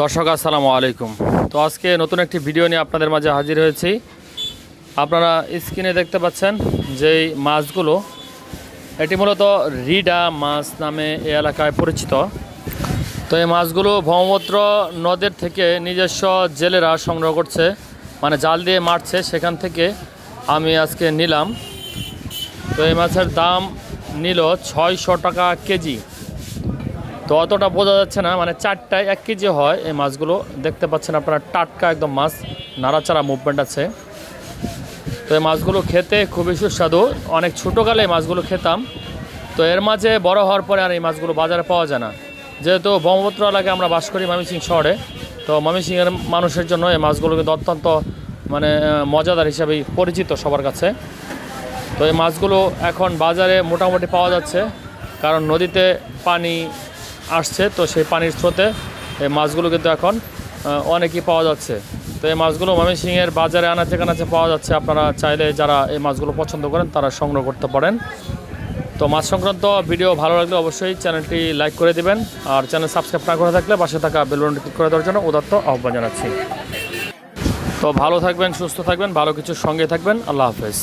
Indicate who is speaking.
Speaker 1: দর্শক, আসসালামু আলাইকুম। তো আজকে নতুন একটি ভিডিও নিয়ে আপনাদের মাঝে হাজির হয়েছি। আপনারা স্ক্রিনে দেখতে পাচ্ছেন যেই মাছগুলো, এটি মূলত রিডা মাছ নামে এই এলাকায় পরিচিত। তো এই মাছগুলো ব্রহ্মপুত্র নদের থেকে নিজস্ব জেলেরা সংগ্রহ করছে মানে জাল দিয়ে মারছে, সেখান থেকে আমি আজকে নিলাম। তো এই মাছের দাম নিল ছয়শো টাকা কেজি। তো অতটা বোঝা যাচ্ছে না মানে চারটায় এক কেজি হয় এই মাছগুলো। দেখতে পাচ্ছেন আপনারা, টাটকা একদম মাছ, নাড়াচাড়া মুভমেন্ট আছে। তো এই মাছগুলো খেতে খুবই সুস্বাদু। অনেক ছোটোকালে এই মাছগুলো খেতাম। তো এর মাঝে বড় হওয়ার পরে আর এই মাছগুলো বাজারে পাওয়া যায় না। যেহেতু ব্রহ্মপুত্র এলাকায় আমরা বাস করি ময়মনসিং শহরে, তো ময়মনসিংহের মানুষের জন্য এই মাছগুলো কিন্তু অত্যন্ত মানে মজাদার হিসাবেই পরিচিত সবার কাছে। তো এই মাছগুলো এখন বাজারে মোটামুটি পাওয়া যাচ্ছে, কারণ নদীতে পানি আসছে, তো সেই পানির স্রোতে এই মাছগুলো কিন্তু এখন অনেকই পাওয়া যাচ্ছে। তো এই মাছগুলো ময়মনসিংহের বাজারে আনাচে কানাচে পাওয়া যাচ্ছে। আপনারা চাইলে যারা এই মাছগুলো পছন্দ করেন, তারা সংগ্রহ করতে পারেন। তো মাছ সংক্রান্ত ভিডিও ভালো লাগলে অবশ্যই চ্যানেলটি লাইক করে দিবেন আর চ্যানেল সাবস্ক্রাইব না করে থাকলে পাশে থাকা বেলুনটি ক্লিক করে দেওয়ার জন্য উদাত্ত আহ্বান জানাচ্ছি। তো ভালো থাকবেন, সুস্থ থাকবেন, ভালো কিছুর সঙ্গে থাকবেন। আল্লাহ হাফেজ।